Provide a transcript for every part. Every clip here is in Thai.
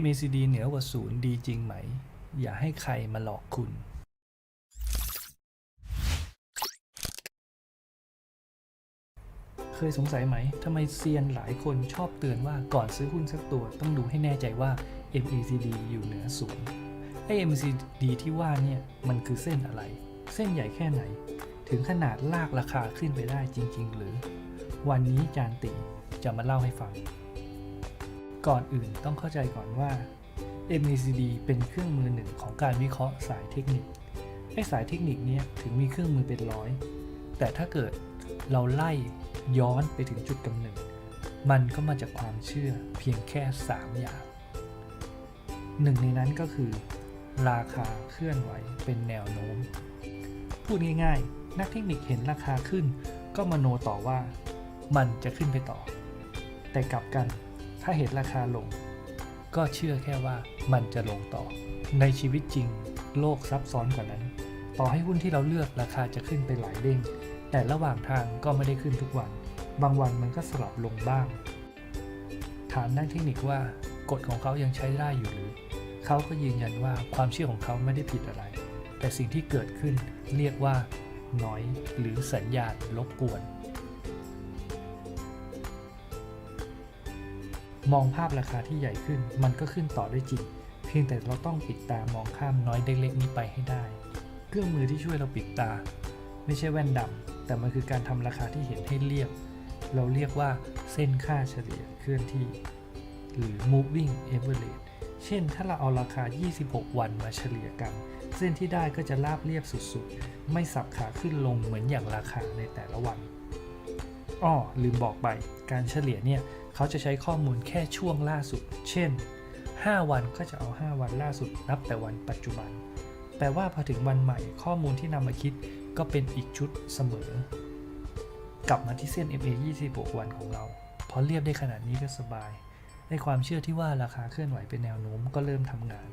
MACD เหนือกว่าศูนย์ดีจริงไหม อย่าให้ใครมาหลอกคุณ เคยสงสัยไหมทำไมเซียนหลายคนชอบเตือนว่าก่อนซื้อหุ้นสักตัวต้องดูให้แน่ใจว่า MACD อยู่เหนือศูนย์ไอ้ MACD ที่ว่าเนี่ย มันคือเส้นอะไร เส้นใหญ่แค่ไหน ถึงขนาดลากราคาขึ้นไปได้จริง ๆ หรือ วันนี้จานติจะมาเล่าให้ฟัง ก่อนอื่นต้องเข้าใจก่อนว่า MACD เป็นเครื่องมือหนึ่งของการวิเคราะห์สายเทคนิคไอ้สายเทคนิคเนี้ยถึงมีเครื่องมือเป็นร้อย แต่ถ้าเกิดเราไล่ย้อนไปถึงจุดกำเนิด มันก็มาจากความเชื่อเพียงแค่ 3 อย่างหนึ่งในนั้นก็คือ ราคาเคลื่อนไหวเป็นแนวโน้ม พูดง่ายๆ นักเทคนิคเห็นราคาขึ้น ก็มโนต่อว่ามันจะขึ้นไปต่อ แต่กลับกัน ถ้าเห็นราคาลง ก็เชื่อแค่ว่ามันจะลงต่อ ในชีวิตจริง โลกซับซ้อนกว่านั้น ต่อให้หุ้นที่เราเลือกราคาจะขึ้นไปหลายเด้ง แต่ระหว่างทางก็ไม่ได้ขึ้นทุกวัน บางวันมันก็สลับลงบ้าง ถามนักเทคนิคว่ากฎของเขายังใช้ได้อยู่หรือ เขาก็ยืนยันว่าความเชื่อของเขาไม่ได้ผิดอะไร แต่สิ่งที่เกิดขึ้นเรียกว่าน้อยหรือสัญญาณรบกวน มองภาพราคาที่ใหญ่ขึ้น มันก็ขึ้นต่อได้จริง เพียงแต่เราต้องปิดตามองข้ามน้อยเล็กๆนี้ไปให้ได้ เครื่องมือที่ช่วยเราปิดตา ไม่ใช่แว่นดำแต่มันคือการทำราคาที่เห็นให้เรียบ เราเรียกว่าเส้นค่าเฉลี่ยเคลื่อนที่ หรือ moving average เช่น ถ้าเราเอาราคา 26 วันมาเฉลี่ยกัน เส้นที่ได้ก็จะราบเรียบสุดๆ ไม่สับขาขึ้นลงเหมือนอย่างราคาในแต่ละวัน อ้อลืมบอกไป การเฉลี่ยเนี่ยเขาจะใช้ข้อมูลแค่ช่วงล่าสุด เช่น 5 วันก็จะเอา 5 วันล่าสุด นับแต่วันปัจจุบัน แปลว่าพอถึงวันใหม่ข้อมูลที่นำมาคิดก็เป็นอีกชุดเสมอ กลับมาที่เส้น MA 26วันของเราพอเรียบได้ขนาดนี้ก็สบาย ในความเชื่อที่ว่าราคาเคลื่อนไหวเป็นแนวโน้มก็เริ่มทำงาน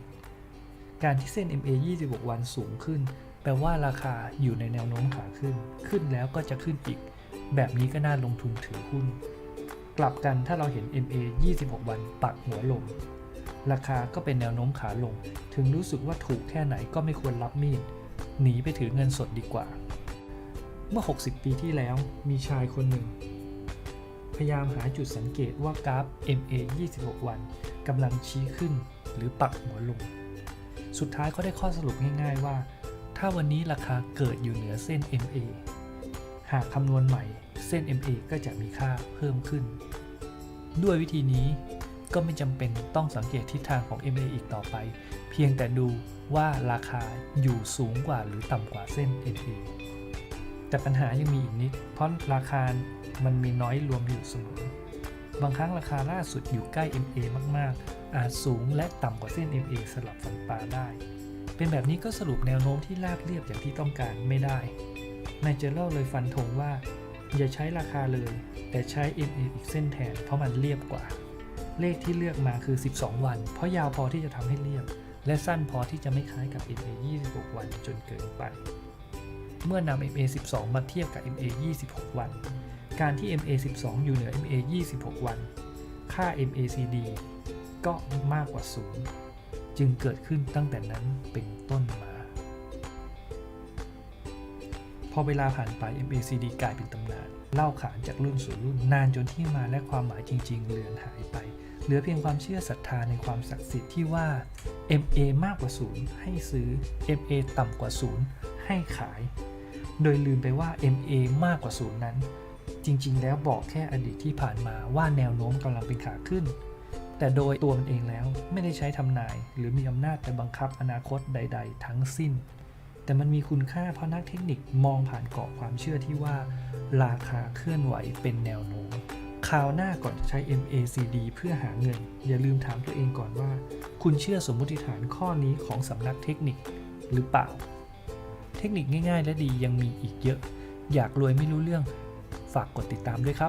การที่เส้น MA 26วันสูงขึ้น แปลว่าราคาอยู่ในแนวโน้มขาขึ้น ขึ้นแล้วก็จะขึ้นอีก แบบนี้ก็น่าลงทุนถือหุ้น กลับกันถ้าเราเห็น MA 26 วันปักหัวลง ราคาก็เป็นแนวโน้มขาลง ถึงรู้สึกว่าถูกแค่ไหนก็ไม่ควรรับมีด หนีไปถือเงินสดดีกว่า เมื่อ 60 ปีที่แล้วมีชายคนหนึ่ง พยายามหาจุดสังเกตว่ากราฟ MA 26 วันกำลังชี้ขึ้นหรือปักหัวลง สุดท้ายเขาได้ข้อสรุปง่าย ๆว่า ถ้าวันนี้ราคาเกิดอยู่เหนือเส้น MA หากคำนวณใหม่เส้น MA ก็จะมีค่าเพิ่มขึ้น ด้วยวิธีนี้ก็ไม่จำเป็นต้องสังเกตทิศทางของ MA อีกต่อไป เพียงแต่ดูว่าราคาอยู่สูงกว่าหรือต่ำกว่าเส้น MA แต่ปัญหายังมีอีกนิด เพราะราคามันมีน้อยรวมอยู่เสมอ บางครั้งราคาล่าสุดอยู่ใกล้ MA มาก ๆ อาจสูงและต่ำกว่าเส้น MA สลับฝันปลาได้ เป็นแบบนี้ก็สรุปแนวโน้มที่ราบเรียบอย่างที่ต้องการไม่ได้ นายเจอเล่เลยฟันธงว่า อย่าใช้ราคาเลย แต่ใช้ MA อีกเส้นแทน เพราะมันเรียบกว่า เลขที่เลือกมาคือ 12 วัน เพราะยาวพอที่จะทำให้เรียบ และสั้นพอที่จะไม่คล้ายกับ MA 26 วันจนเกินไป เมื่อนำ MA 12 มาเทียบกับ MA 26 วัน การที่ MA 12 อยู่เหนือ MA 26 วัน ค่า MACD ก็มากกว่า 0 จึงเกิดขึ้นตั้งแต่นั้นเป็น พอเวลาผ่านไป MACD กลายเป็นตำนาน เล่าขานจากรุ่นสู่รุ่นนานจนที่มาและความหมายจริง ๆ เลือนหายไป เหลือเพียงความเชื่อศรัทธาในความศักดิ์สิทธิ์ที่ว่า MA มากกว่า0ให้ซื้อ MA ต่ำกว่า0ให้ขาย โดยลืมไปว่า MA มากกว่า0นั้น จริง ๆ แล้วบอกแค่อดีตที่ผ่านมาว่าแนวโน้มกำลังเป็นขาขึ้น แต่โดยตัวมันเองแล้วไม่ได้ใช้ทำนาย หรือมีอำนาจจะบังคับอนาคตใด ๆ ทั้งสิ้น แต่มันมีคุณค่าเพราะนักเทคนิคมองผ่านกรอบความเชื่อที่ว่า ราคาเคลื่อนไหวเป็นแนวโน้มคราวหน้าก่อนจะใช้ MACD เพื่อหาเงิน อย่าลืมถามตัวเองก่อนว่า คุณเชื่อสมมติฐานข้อนี้ของสำนักเทคนิคหรือเปล่า เทคนิคง่ายๆ และดียังมีอีกเยอะ อยากรวยไม่รู้เรื่อง ฝากกดติดตามด้วยครับ